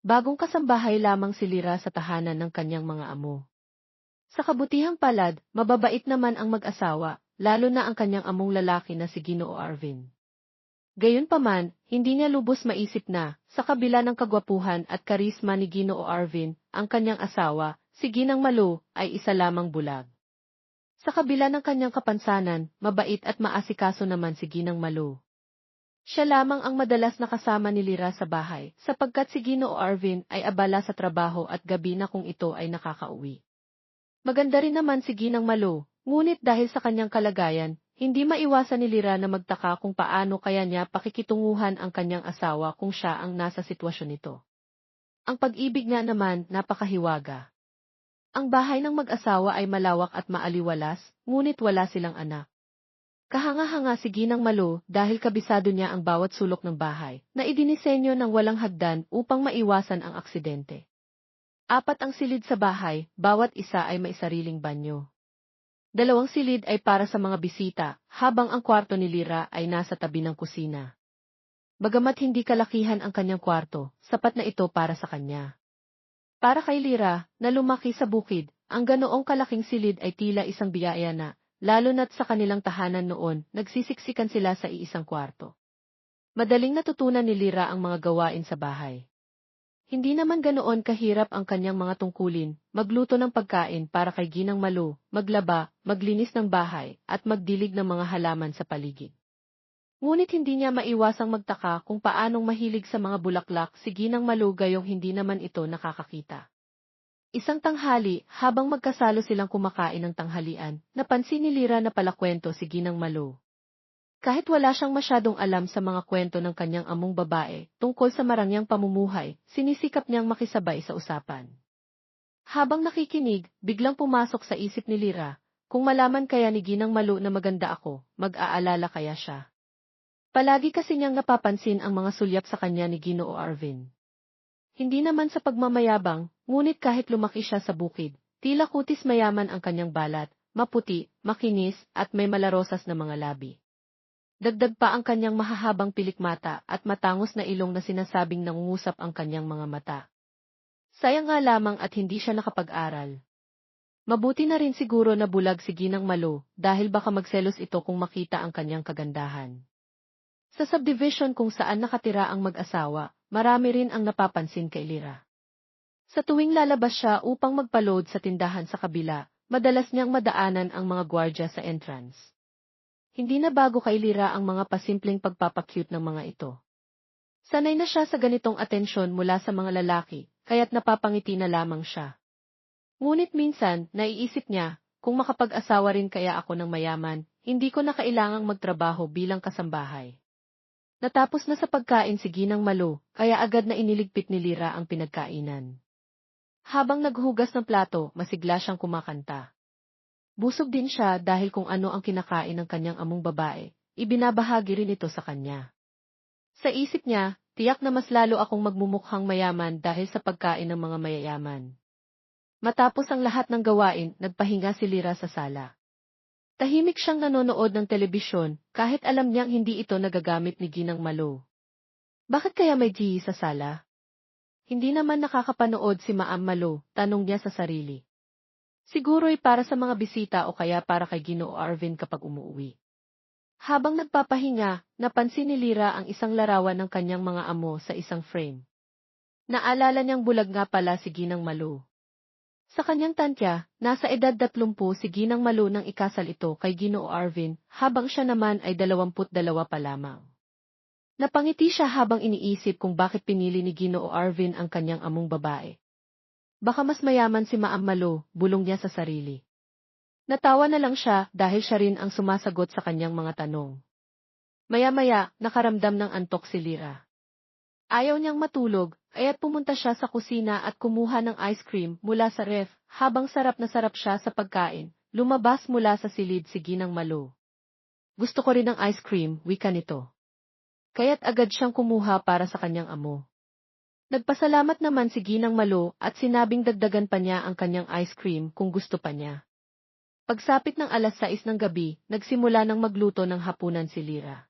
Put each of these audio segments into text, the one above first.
Bagong kasambahay lamang si Lira sa tahanan ng kanyang mga amo. Sa kabutihang palad, mababait naman ang mag-asawa, lalo na ang kanyang among lalaki na si Ginoo Arvin. Gayunpaman, hindi niya lubos maisip na, sa kabila ng kagwapuhan at karisma ni Ginoo Arvin, ang kanyang asawa, si Ginang Malo, ay isa lamang bulag. Sa kabila ng kanyang kapansanan, mabait at maasikaso naman si Ginang Malo. Siya lamang ang madalas nakasama ni Lira sa bahay, sapagkat si Ginoo Arvin ay abala sa trabaho at gabi na kung ito ay nakakauwi. Maganda rin naman si Ginang Malo, ngunit dahil sa kanyang kalagayan, hindi maiwasan ni Lira na magtaka kung paano kaya niya pakikitunguhan ang kanyang asawa kung siya ang nasa sitwasyon nito. Ang pag-ibig niya naman napakahiwaga. Ang bahay ng mag-asawa ay malawak at maaliwalas, ngunit wala silang anak. Kahanga-hanga si Ginang Malo dahil kabisado niya ang bawat sulok ng bahay na idinisenyo ng walang hagdan upang maiwasan ang aksidente. Apat ang silid sa bahay, bawat isa ay may sariling banyo. Dalawang silid ay para sa mga bisita, habang ang kwarto ni Lira ay nasa tabi ng kusina. Bagamat hindi kalakihan ang kanyang kwarto, sapat na ito para sa kanya. Para kay Lira, na lumaki sa bukid, ang ganoong kalaking silid ay tila isang biyaya na, lalo na't sa kanilang tahanan noon, nagsisiksikan sila sa iisang kwarto. Madaling natutunan ni Lira ang mga gawain sa bahay. Hindi naman ganoon kahirap ang kanyang mga tungkulin, magluto ng pagkain para kay Ginang Malo, maglaba, maglinis ng bahay, at magdilig ng mga halaman sa paligid. Ngunit hindi niya maiwasang magtaka kung paanong mahilig sa mga bulaklak si Ginang Malo gayong hindi naman ito nakakakita. Isang tanghali, habang magkasalo silang kumakain ng tanghalian, napansin ni Lira na palakwento si Ginang Malo. Kahit wala siyang masyadong alam sa mga kwento ng kanyang among babae tungkol sa marangyang pamumuhay, sinisikap niyang makisabay sa usapan. Habang nakikinig, biglang pumasok sa isip ni Lira, kung malaman kaya ni Ginang Malo na maganda ako, mag-aalala kaya siya. Palagi kasi niyang napapansin ang mga sulyap sa kanya ni Ginoo Arvin. Hindi naman sa pagmamayabang, ngunit kahit lumaki siya sa bukid, tila kutis mayaman ang kanyang balat, maputi, makinis, at may malarosas na mga labi. Dagdag pa ang kanyang mahahabang pilikmata at matangos na ilong na sinasabing nangungusap ang kanyang mga mata. Sayang nga lamang at hindi siya nakapag-aral. Mabuti na rin siguro na bulag si Ginang Malo dahil baka magselos ito kung makita ang kanyang kagandahan. Sa subdivision kung saan nakatira ang mag-asawa, marami rin ang napapansin kay Lira. Sa tuwing lalabas siya upang magpaload sa tindahan sa kabila, madalas niyang madaanan ang mga gwardya sa entrance. Hindi na bago kay Lira ang mga pasimpleng pagpapakyut ng mga ito. Sanay na siya sa ganitong atensyon mula sa mga lalaki, kaya't napapangiti na lamang siya. Ngunit minsan, naiisip niya, kung makapag-asawa rin kaya ako ng mayaman, hindi ko na kailangang magtrabaho bilang kasambahay. Natapos na sa pagkain si Ginang Malo, kaya agad na iniligpit ni Lira ang pinagkainan. Habang naghugas ng plato, masigla siyang kumakanta. Busog din siya dahil kung ano ang kinakain ng kanyang among babae, ibinabahagi rin ito sa kanya. Sa isip niya, tiyak na mas lalo akong magmumukhang mayaman dahil sa pagkain ng mga mayayaman. Matapos ang lahat ng gawain, nagpahinga si Lira sa sala. Tahimik siyang nanonood ng telebisyon, kahit alam niyang hindi ito nagagamit ni Ginang Malo. Bakit kaya may GE sa sala? Hindi naman nakakapanood si Maam Malo, tanong niya sa sarili. Siguro'y para sa mga bisita o kaya para kay Ginoo Arvin kapag umuwi. Habang nagpapahinga, napansin ni Lira ang isang larawan ng kanyang mga amo sa isang frame. Naalala niyang bulag nga pala si Ginang Malo. Sa kanyang tantya, nasa edad 30 si Ginang Malo nang ikasal ito kay Ginoo Arvin, habang siya naman ay 22 pa lamang. Napangiti siya habang iniisip kung bakit pinili ni Ginoo Arvin ang kanyang among babae. Baka mas mayaman si Maam Malo, bulong niya sa sarili. Natawa na lang siya dahil siya rin ang sumasagot sa kanyang mga tanong. Maya-maya, nakaramdam ng antok si Lira. Ayaw niyang matulog, kaya't pumunta siya sa kusina at kumuha ng ice cream mula sa ref, habang sarap na sarap siya sa pagkain, lumabas mula sa silid si Ginang Malo. Gusto ko rin ng ice cream, wika nito. Kaya't agad siyang kumuha para sa kanyang amo. Nagpasalamat naman si Ginang Malo at sinabing dagdagan pa niya ang kanyang ice cream kung gusto pa niya. Pagsapit ng alas 6 ng gabi, nagsimula ng magluto ng hapunan si Lira.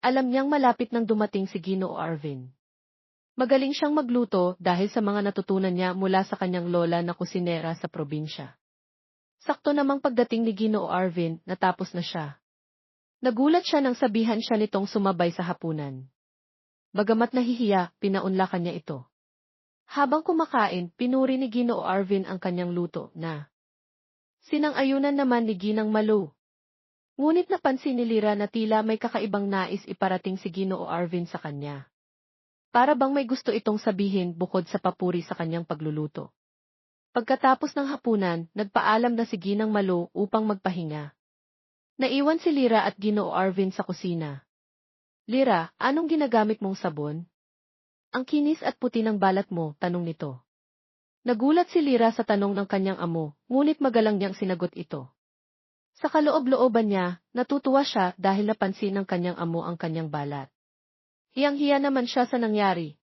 Alam niyang malapit nang dumating si Ginoo Arvin. Magaling siyang magluto dahil sa mga natutunan niya mula sa kanyang lola na kusinera sa probinsya. Sakto namang pagdating ni Ginoo Arvin, natapos na siya. Nagulat siya nang sabihan siya nitong sumabay sa hapunan. Bagamat nahihiya, pinaunlakan niya ito. Habang kumakain, pinuri ni Ginoo Arvin ang kanyang luto na sinang-ayunan naman ni Ginang Malu. Ngunit napansin ni Lira na tila may kakaibang nais iparating si Ginoo Arvin sa kanya. Para bang may gusto itong sabihin bukod sa papuri sa kanyang pagluluto. Pagkatapos ng hapunan, nagpaalam na si Ginang Malo upang magpahinga. Naiwan si Lira at Ginoo Arvin sa kusina. Lira, anong ginagamit mong sabon? Ang kinis at puti ng balat mo, tanong nito. Nagulat si Lira sa tanong ng kanyang amo, ngunit magalang niyang sinagot ito. Sa kaloob-looban niya, natutuwa siya dahil napansin ng kanyang amo ang kanyang balat. Hiyang-hiya naman siya sa nangyari.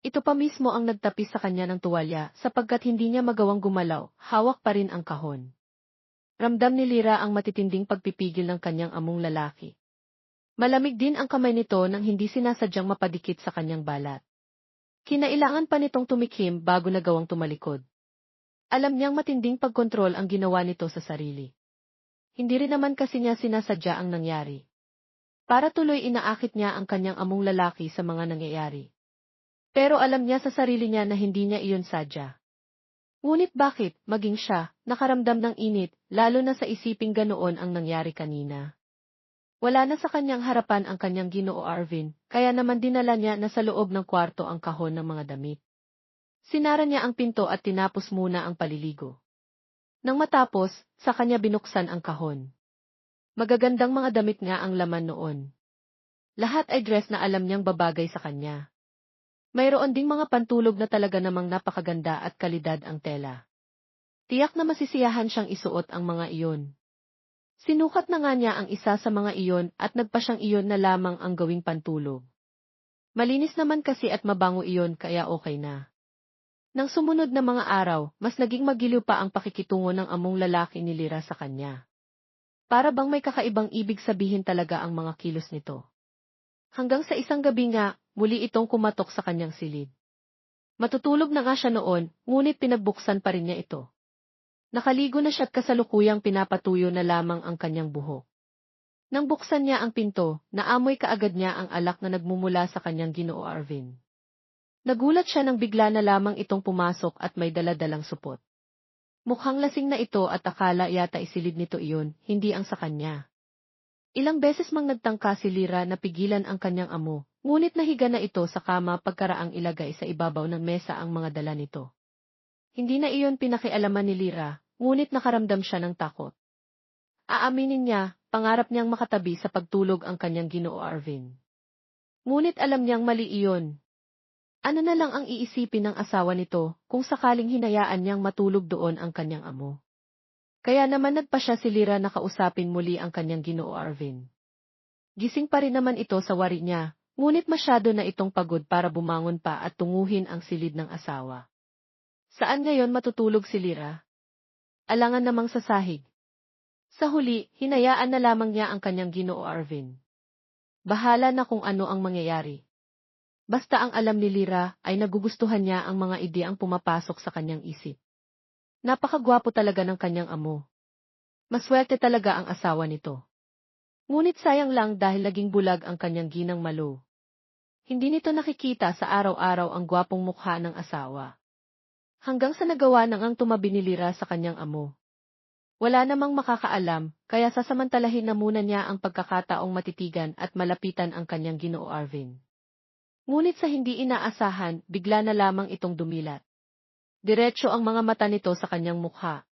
Ito pa mismo ang nagtapis sa kanya ng tuwalya sapagkat hindi niya magawang gumalaw, hawak pa rin ang kahon. Ramdam ni Lira ang matitinding pagpipigil ng kanyang among lalaki. Malamig din ang kamay nito nang hindi sinasadyang mapadikit sa kanyang balat. Kinailangan pa nitong tumikim bago nagawang tumalikod. Alam niyang matinding pagkontrol ang ginawa nito sa sarili. Hindi rin naman kasi niya sinasadya ang nangyari. Para tuloy inaakit niya ang kanyang among lalaki sa mga nangyayari. Pero alam niya sa sarili niya na hindi niya iyon sadya. Ngunit bakit, maging siya, nakaramdam ng init, lalo na sa isiping ganoon ang nangyari kanina. Wala na sa kanyang harapan ang kanyang ginoo Arvin, kaya naman dinala niya na sa loob ng kwarto ang kahon ng mga damit. Sinara niya ang pinto at tinapos muna ang paliligo. Nang matapos, sa kanya binuksan ang kahon. Magagandang mga damit nga ang laman noon. Lahat ay dress na alam niyang babagay sa kanya. Mayroon ding mga pantulog na talaga namang napakaganda at kalidad ang tela. Tiyak na masisiyahan siyang isuot ang mga iyon. Sinukat na nga niya ang isa sa mga iyon at nagpa siyang iyon na lamang ang gawing pantulog. Malinis naman kasi at mabango iyon kaya okay na. Nang sumunod na mga araw, mas naging magiliw pa ang pakikitungo ng among lalaki ni Lira sa kanya. Para bang may kakaibang ibig sabihin talaga ang mga kilos nito. Hanggang sa isang gabi nga, muli itong kumatok sa kanyang silid. Matutulog na nga siya noon, ngunit pinagbuksan pa rin niya ito. Nakaligo na siya't kasalukuyang pinapatuyo na lamang ang kanyang buhok. Nang buksan niya ang pinto, naamoy kaagad niya ang alak na nagmumula sa kanyang ginoo Arvin. Nagulat siya nang bigla na lamang itong pumasok at may daladalang supot. Mukhang lasing na ito at akala yata isilid nito iyon, hindi ang sa kanya. Ilang beses mang nagtangka si Lira na pigilan ang kanyang amo, ngunit nahiga na ito sa kama pagkaraang ilagay sa ibabaw ng mesa ang mga dala nito. Hindi na iyon pinakialaman ni Lira, ngunit nakaramdam siya ng takot. Aaminin niya, pangarap niyang makatabi sa pagtulog ang kanyang ginoo Arvin. Ngunit alam niyang mali iyon, ano na lang ang iisipin ng asawa nito kung sakaling hinayaan niyang matulog doon ang kanyang amo? Kaya naman nagpa siya si Lira na kausapin muli ang kanyang ginoo Arvin. Gising pa rin naman ito sa wari niya, ngunit masyado na itong pagod para bumangon pa at tunguhin ang silid ng asawa. Saan ngayon matutulog si Lira? Alangan namang sa sahig. Sa huli, hinayaan na lamang niya ang kanyang ginoo Arvin. Bahala na kung ano ang mangyayari. Basta ang alam ni Lira ay nagugustuhan niya ang mga ideang pumapasok sa kanyang isip. Napakagwapo talaga ng kanyang amo. Maswerte talaga ang asawa nito. Ngunit sayang lang dahil naging bulag ang kanyang ginang malo. Hindi nito nakikita sa araw-araw ang gwapong mukha ng asawa. Hanggang sa nagawa nang ang tumabi ni Lira sa kanyang amo. Wala namang makakaalam, kaya sasamantalahin na muna niya ang pagkakataong matitigan at malapitan ang kanyang ginoo Arvin. Ngunit sa hindi inaasahan, bigla na lamang itong dumilat. Diretso ang mga mata nito sa kanyang mukha.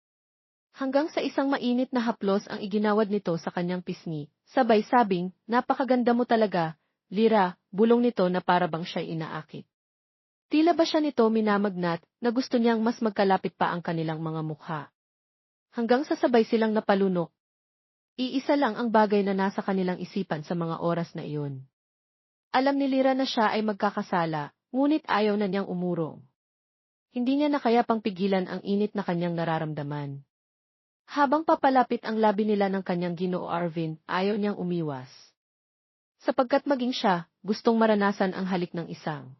Hanggang sa isang mainit na haplos ang iginawad nito sa kanyang pisngi, sabay sabing, napakaganda mo talaga, Lira, bulong nito na para bang siya inaakit. Tila ba siya nito minamagnat na gusto niyang mas magkalapit pa ang kanilang mga mukha. Hanggang sa sabay silang napalunok. Iisa lang ang bagay na nasa kanilang isipan sa mga oras na iyon. Alam ni Lira na siya ay magkakasala, ngunit ayaw na niyang umurong. Hindi niya na kaya pang pigilan ang init na kanyang nararamdaman. Habang papalapit ang labi nila ng kanyang ginoo Arvin, ayaw niyang umiwas. Sapagkat maging siya, gustong maranasan ang halik ng isang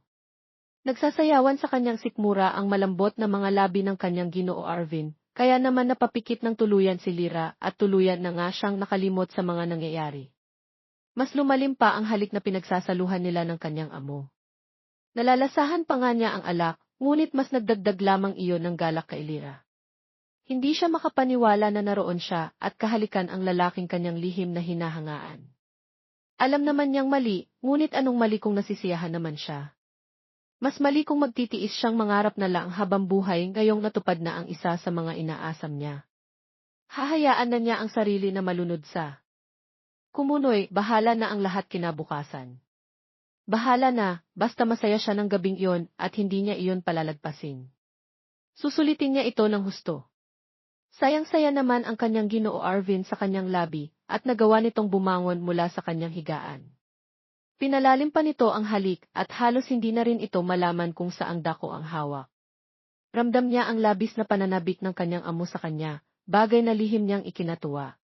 Nagsasayawan sa kanyang sikmura ang malambot na mga labi ng kanyang ginoo Arvin, kaya naman napapikit ng tuluyan si Lira at tuluyan na nga siyang nakalimot sa mga nangyayari. Mas lumalim pa ang halik na pinagsasaluhan nila ng kanyang amo. Nalalasahan pa nga niya ang alak, ngunit mas nagdagdag lamang iyon ng galak kay Lira. Hindi siya makapaniwala na naroon siya at kahalikan ang lalaking kanyang lihim na hinahangaan. Alam naman niyang mali, ngunit anong mali kung nasisiyahan naman siya. Mas mali kung magtitiis siyang mangarap na lang habang buhay ngayong natupad na ang isa sa mga inaasam niya. Hahayaan na niya ang sarili na malunod sa. Kumunoy, bahala na ang lahat kinabukasan. Bahala na, basta masaya siya ng gabing iyon at hindi niya iyon palalagpasin. Susulitin niya ito ng husto. Sayang-saya naman ang kanyang ginoo Arvin sa kanyang labi at nagawa nitong bumangon mula sa kanyang higaan. Pinalalim pa nito ang halik at halos hindi na rin ito malaman kung saang dako ang hawak. Ramdam niya ang labis na pananabik ng kanyang amo sa kanya, bagay na lihim niyang ikinatuwa.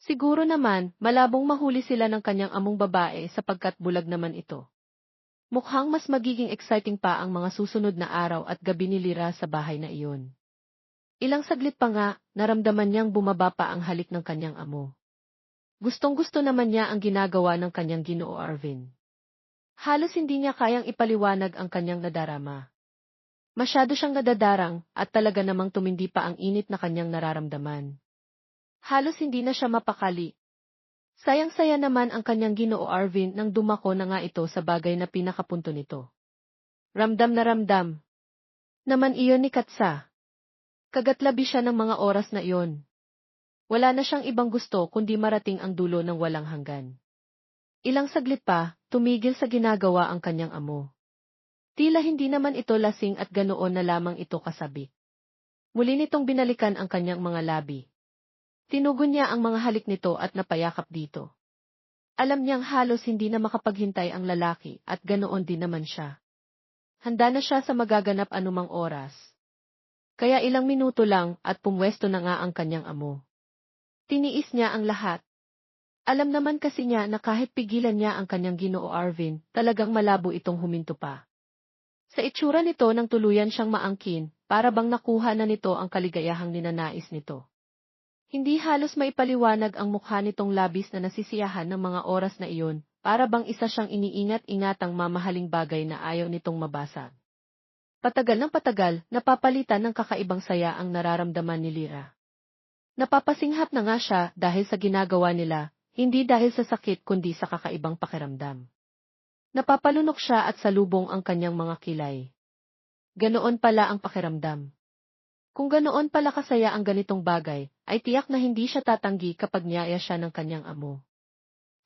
Siguro naman, malabong mahuli sila ng kanyang among babae sapagkat bulag naman ito. Mukhang mas magiging exciting pa ang mga susunod na araw at gabi ni Lira sa bahay na iyon. Ilang saglit pa nga, naramdaman niyang bumaba pa ang halik ng kanyang amo. Gustong-gusto naman niya ang ginagawa ng kanyang ginoo Arvin. Halos hindi niya kayang ipaliwanag ang kanyang nadarama. Masyado siyang nadadarang at talaga namang tumindi pa ang init na kanyang nararamdaman. Halos hindi na siya mapakali. Sayang-saya naman ang kanyang ginoo Arvin nang dumako na nga ito sa bagay na pinakapunto nito. Ramdam na ramdam. Naman iyon ni Katsa. Kagatlabi siya ng mga oras na iyon. Wala na siyang ibang gusto kundi marating ang dulo ng walang hanggan. Ilang saglit pa, tumigil sa ginagawa ang kanyang amo. Tila hindi naman ito lasing at ganoon na lamang ito kasabi. Muli nitong binalikan ang kanyang mga labi. Tinugon niya ang mga halik nito at napayakap dito. Alam niyang halos hindi na makapaghintay ang lalaki at ganoon din naman siya. Handa na siya sa magaganap anumang oras. Kaya ilang minuto lang at pumwesto na nga ang kanyang amo. Tiniis niya ang lahat. Alam naman kasi niya na kahit pigilan niya ang kanyang ginoo Arvin, talagang malabo itong huminto pa. Sa itsura nito nang tuluyan siyang maangkin, para bang nakuha na nito ang kaligayahang ninanais nito. Hindi halos maipaliwanag ang mukha nitong labis na nasisiyahan ng mga oras na iyon, para bang isa siyang iniingat-ingatang mamahaling bagay na ayaw nitong mabasa. Patagal ng patagal, napapalitan ng kakaibang saya ang nararamdaman ni Lira. Napapasinghap na nga siya dahil sa ginagawa nila, hindi dahil sa sakit kundi sa kakaibang pakiramdam. Napapalunok siya at salubong ang kanyang mga kilay. Ganoon pala ang pakiramdam. Kung ganoon pala kasaya ang ganitong bagay, ay tiyak na hindi siya tatanggi kapag niyaya siya ng kanyang amo.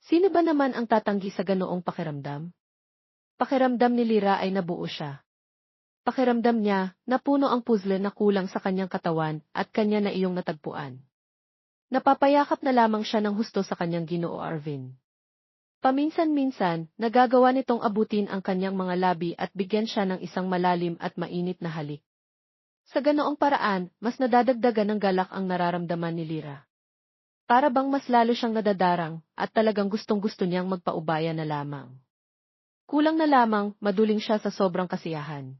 Sino ba naman ang tatanggi sa ganoong pakiramdam? Pakiramdam ni Lira ay nabuo siya. Pakiramdam niya, napuno ang puzzle na kulang sa kanyang katawan at kanya na iyong natagpuan. Napapayakap na lamang siya ng husto sa kanyang ginoo Arvin. Paminsan-minsan, nagagawa nitong abutin ang kanyang mga labi at bigyan siya ng isang malalim at mainit na halik. Sa ganoong paraan, mas nadadagdagan ng galak ang nararamdaman ni Lira. Para bang mas lalo siyang nadadarang at talagang gustong-gusto niyang magpaubaya na lamang. Kulang na lamang, maduling siya sa sobrang kasiyahan.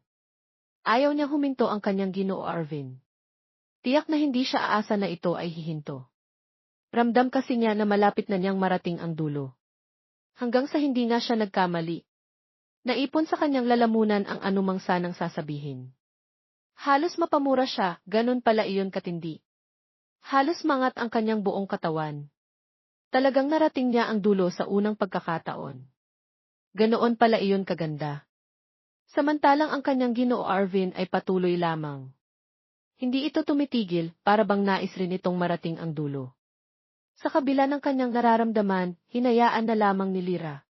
Ayaw niyang huminto ang kanyang ginoo Arvin. Tiyak na hindi siya aasa na ito ay hihinto. Ramdam kasi niya na malapit na niyang marating ang dulo. Hanggang sa hindi nga siya nagkamali. Naipon sa kanyang lalamunan ang anumang sanang sasabihin. Halos mapamura siya, ganun pala iyon katindi. Halos mangat ang kanyang buong katawan. Talagang narating niya ang dulo sa unang pagkakataon. Ganoon pala iyon kaganda. Samantalang ang kanyang ginoo Arvin ay patuloy lamang. Hindi ito tumitigil, para bang nais rin itong marating ang dulo. Sa kabila ng kanyang nararamdaman, hinayaan na lamang ni Lira.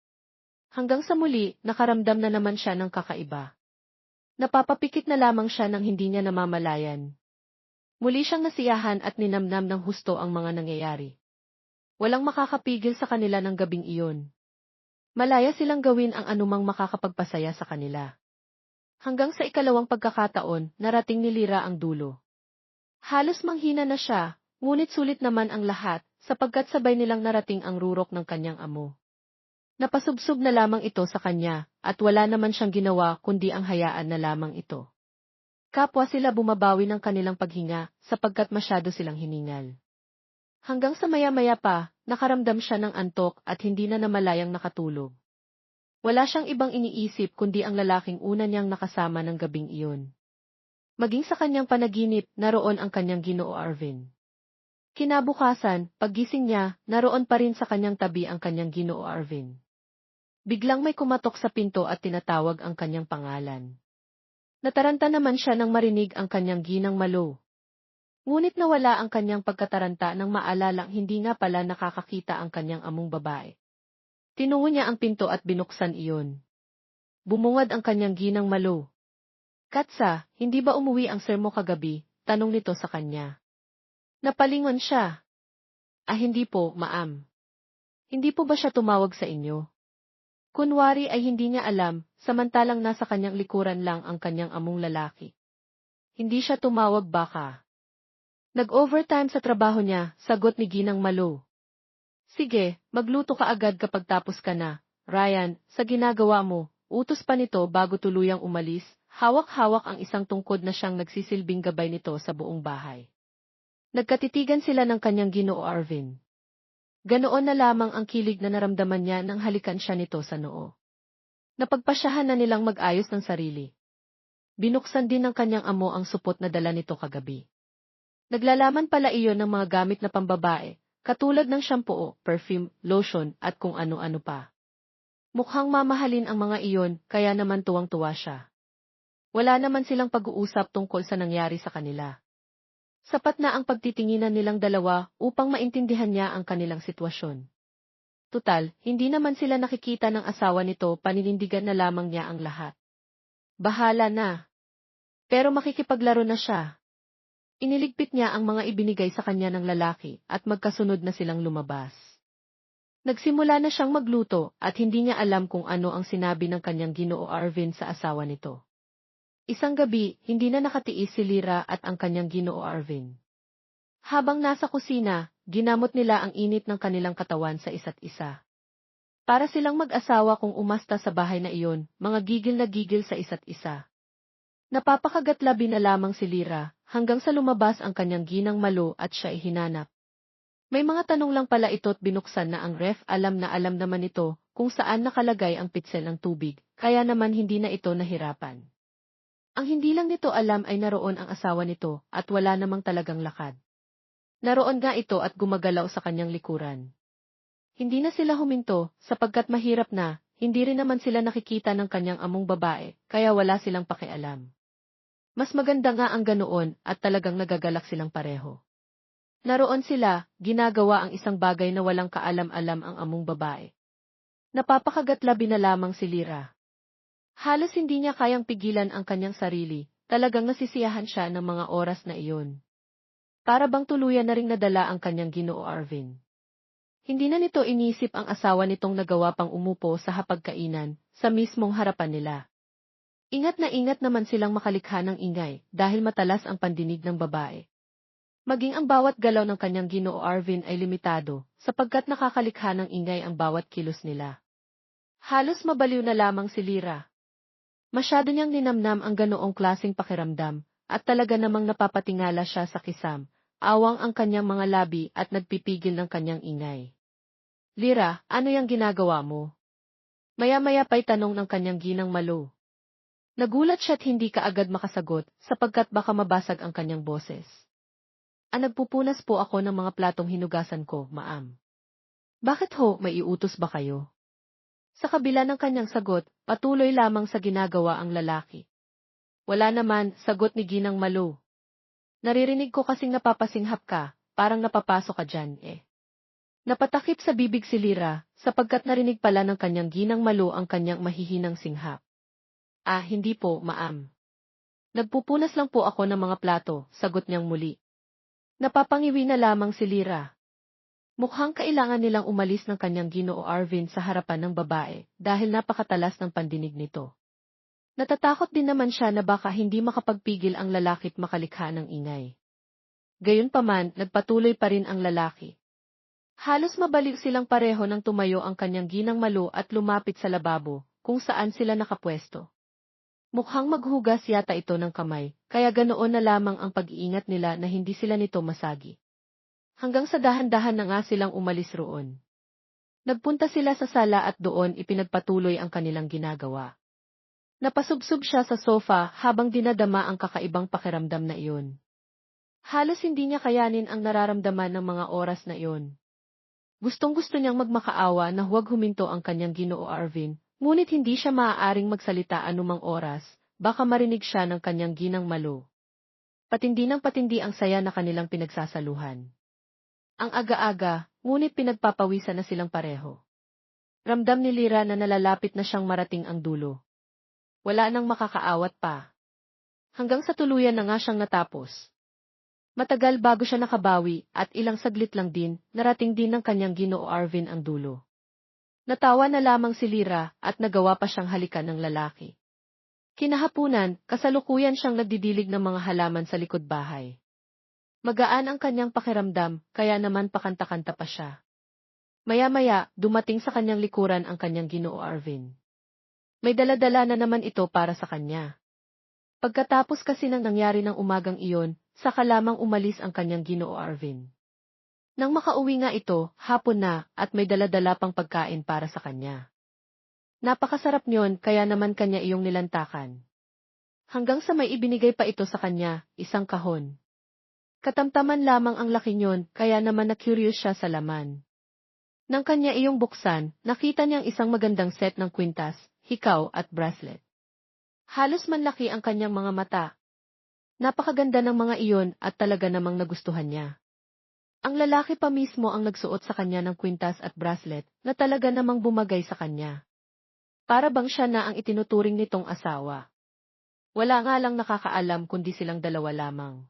Hanggang sa muli, nakaramdam na naman siya ng kakaiba. Napapapikit na lamang siya nang hindi niya namamalayan. Muli siyang nasiyahan at ninamnam ng husto ang mga nangyayari. Walang makakapigil sa kanila ng gabing iyon. Malaya silang gawin ang anumang makakapagpasaya sa kanila. Hanggang sa ikalawang pagkakataon, narating ni Lira ang dulo. Halos manghina na siya, ngunit sulit naman ang lahat, sapagkat sabay nilang narating ang rurok ng kanyang amo. Napasubsob na lamang ito sa kanya, at wala naman siyang ginawa kundi ang hayaan na lamang ito. Kapwa sila bumabawi ng kanilang paghinga, sapagkat masyado silang hiningal. Hanggang sa maya-maya pa, nakaramdam siya ng antok at hindi na namalayang nakatulog. Wala siyang ibang iniisip kundi ang lalaking una niyang nakasama ng gabing iyon. Maging sa kanyang panaginip, naroon ang kanyang ginoo Arvin. Kinabukasan, paggising niya, naroon pa rin sa kanyang tabi ang kanyang ginoo Arvin. Biglang may kumatok sa pinto at tinatawag ang kanyang pangalan. Nataranta naman siya nang marinig ang kanyang ginang malo. Ngunit nawala ang kanyang pagkataranta nang maalalang hindi nga pala nakakakita ang kanyang among babae. Tinungo niya ang pinto at binuksan iyon. Bumungad ang kanyang ginang malo. Katsa, hindi ba umuwi ang sir mo kagabi? Tanong nito sa kanya. Napalingon siya. Ah hindi po, maam. Hindi po ba siya tumawag sa inyo? Kunwari ay hindi niya alam, samantalang nasa kanyang likuran lang ang kanyang among lalaki. Hindi siya tumawag baka. Nag-overtime sa trabaho niya, sagot ni Ginang Malo. Sige, magluto ka agad kapag tapos ka na. Ryan, sa ginagawa mo, utos pa nito bago tuluyang umalis, hawak-hawak ang isang tungkod na siyang nagsisilbing gabay nito sa buong bahay. Nagkatitigan sila ng kanyang ginoo Arvin. Ganoon na lamang ang kilig na naramdaman niya nang halikan siya nito sa noo. Napagpasyahan na nilang mag-ayos ng sarili. Binuksan din ng kanyang amo ang supot na dala nito kagabi. Naglalaman pala iyon ng mga gamit na pambabae, katulad ng shampoo, perfume, lotion, at kung ano-ano pa. Mukhang mamahalin ang mga iyon, kaya naman tuwang-tuwa siya. Wala naman silang pag-uusap tungkol sa nangyari sa kanila. Sapat na ang pagtitinginan nilang dalawa upang maintindihan niya ang kanilang sitwasyon. Tutal, hindi naman sila nakikita ng asawa nito paninindigan na lamang niya ang lahat. Bahala na. Pero makikipaglaro na siya. Iniligpit niya ang mga ibinigay sa kanya ng lalaki at magkasunod na silang lumabas. Nagsimula na siyang magluto at hindi niya alam kung ano ang sinabi ng kanyang ginoo Arvin sa asawa nito. Isang gabi, hindi na nakatiis si Lira at ang kanyang ginoo Arvin. Habang nasa kusina, ginamot nila ang init ng kanilang katawan sa isa't isa. Para silang mag-asawa kung umasta sa bahay na iyon, mga gigil na gigil sa isa't isa. Napapakagatlabi na lamang si Lira, hanggang sa lumabas ang kanyang ginang malo at siya ihinanap. May mga tanong lang pala ito't binuksan na ang ref alam na alam naman ito kung saan nakalagay ang pitsel ng tubig, kaya naman hindi na ito nahirapan. Ang hindi lang nito alam ay naroon ang asawa nito at wala namang talagang lakad. Naroon nga ito at gumagalaw sa kanyang likuran. Hindi na sila huminto sapagkat mahirap na, hindi rin naman sila nakikita ng kanyang among babae, kaya wala silang pakialam. Mas maganda nga ang ganoon at talagang nagagalak silang pareho. Naroon sila, ginagawa ang isang bagay na walang kaalam-alam ang among babae. Napapakagatlabi na lamang si Lira. Halos hindi niya kayang pigilan ang kanyang sarili, talagang nasisiyahan siya ng mga oras na iyon. Para bang tuluyan na ring nadala ang kanyang ginoo Arvin. Hindi na nito inisip ang asawa nitong nagawa pang umupo sa hapagkainan, sa mismong harapan nila. Ingat na ingat naman silang makalikha ng ingay, dahil matalas ang pandinig ng babae. Maging ang bawat galaw ng kanyang ginoo Arvin ay limitado, sapagkat nakakalikha ng ingay ang bawat kilos nila. Halos mabaliw na lamang si Lira, Masyado niyang ninamnam ang ganoong klasing pakiramdam, at talaga namang napapatingala siya sa kisam, awang ang kanyang mga labi at nagpipigil ng kanyang ingay. Lira, ano yung ginagawa mo? Maya-maya pa'y tanong ng kanyang ginang malo. Nagulat siya't hindi ka agad makasagot, sapagkat baka mabasag ang kanyang boses. Ah, nagpupunas po ako ng mga platong hinugasan ko, maam. Bakit ho, may iutos ba kayo? Sa kabila ng kanyang sagot, patuloy lamang sa ginagawa ang lalaki. Wala naman, sagot ni Ginang Malo. Naririnig ko kasing napapasinghap ka, parang napapasok ka dyan eh. Napatakip sa bibig si Lira, sapagkat narinig pala ng kanyang ginang malo ang kanyang mahihinang singhap. Ah, hindi po, maam. Nagpupunas lang po ako ng mga plato, sagot niyang muli. Napapangiwi na lamang si Lira, Mukhang kailangan nilang umalis ng kanyang ginoo Arvin sa harapan ng babae dahil napakatalas ng pandinig nito. Natatakot din naman siya na baka hindi makapagpigil ang lalaki't makalikha ng ingay. Gayunpaman, nagpatuloy pa rin ang lalaki. Halos mabaliw silang pareho nang tumayo ang kanyang ginang malo at lumapit sa lababo, kung saan sila nakapwesto. Mukhang maghugas yata ito ng kamay, kaya ganoon na lamang ang pag-iingat nila na hindi sila nito masagi. Hanggang sa dahan-dahan na nga silang umalis roon. Nagpunta sila sa sala at doon ipinagpatuloy ang kanilang ginagawa. Napasubsob siya sa sofa habang dinadama ang kakaibang pakiramdam na iyon. Halos hindi niya kayanin ang nararamdaman ng mga oras na iyon. Gustong-gusto niyang magmakaawa na huwag huminto ang kanyang ginoo Arvin, ngunit hindi siya maaaring magsalita anumang oras, baka marinig siya ng kanyang ginang malo. Patindi ng patindi ang saya na kanilang pinagsasaluhan. Ang aga-aga, ngunit pinagpapawisan na silang pareho. Ramdam ni Lira na nalalapit na siyang marating ang dulo. Wala nang makakaawat pa. Hanggang sa tuluyan na nga siyang natapos. Matagal bago siya nakabawi at ilang saglit lang din, narating din ng kanyang ginoo Arvin ang dulo. Natawa na lamang si Lira at nagawa pa siyang halikan ng lalaki. Kinahapunan, kasalukuyan siyang nagdidilig ng mga halaman sa likod bahay. Magaan ang kanyang pakiramdam, kaya naman pakanta-kanta pa siya. Maya-maya, dumating sa kanyang likuran ang kanyang ginoo Arvin. May daladala na naman ito para sa kanya. Pagkatapos kasi ng nangyari ng umagang iyon, saka lamang umalis ang kanyang ginoo Arvin. Nang makauwi nga ito, hapon na, at may daladala pang pagkain para sa kanya. Napakasarap niyon kaya naman kanya iyong nilantakan. Hanggang sa may ibinigay pa ito sa kanya, isang kahon. Katamtaman lamang ang laki niyon kaya naman na-curious siya sa laman. Nang kanya iyong buksan, nakita niyang isang magandang set ng kwintas, hikaw at bracelet. Halos manlaki ang kanyang mga mata, Napakaganda ng mga iyon at talaga namang nagustuhan niya. Ang lalaki pa mismo ang nagsuot sa kanya ng kwintas at bracelet na talaga namang bumagay sa kanya. Para bang siya na ang itinuturing nitong asawa. Wala nga lang nakakaalam kundi silang dalawa lamang.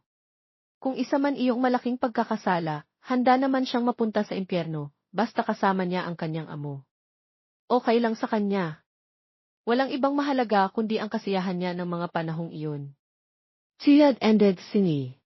Kung isa man iyong malaking pagkakasala, handa naman siyang mapunta sa impyerno, basta kasama niya ang kanyang amo. Okay lang sa kanya. Walang ibang mahalaga kundi ang kasiyahan niya ng mga panahong iyon. Had ended singing.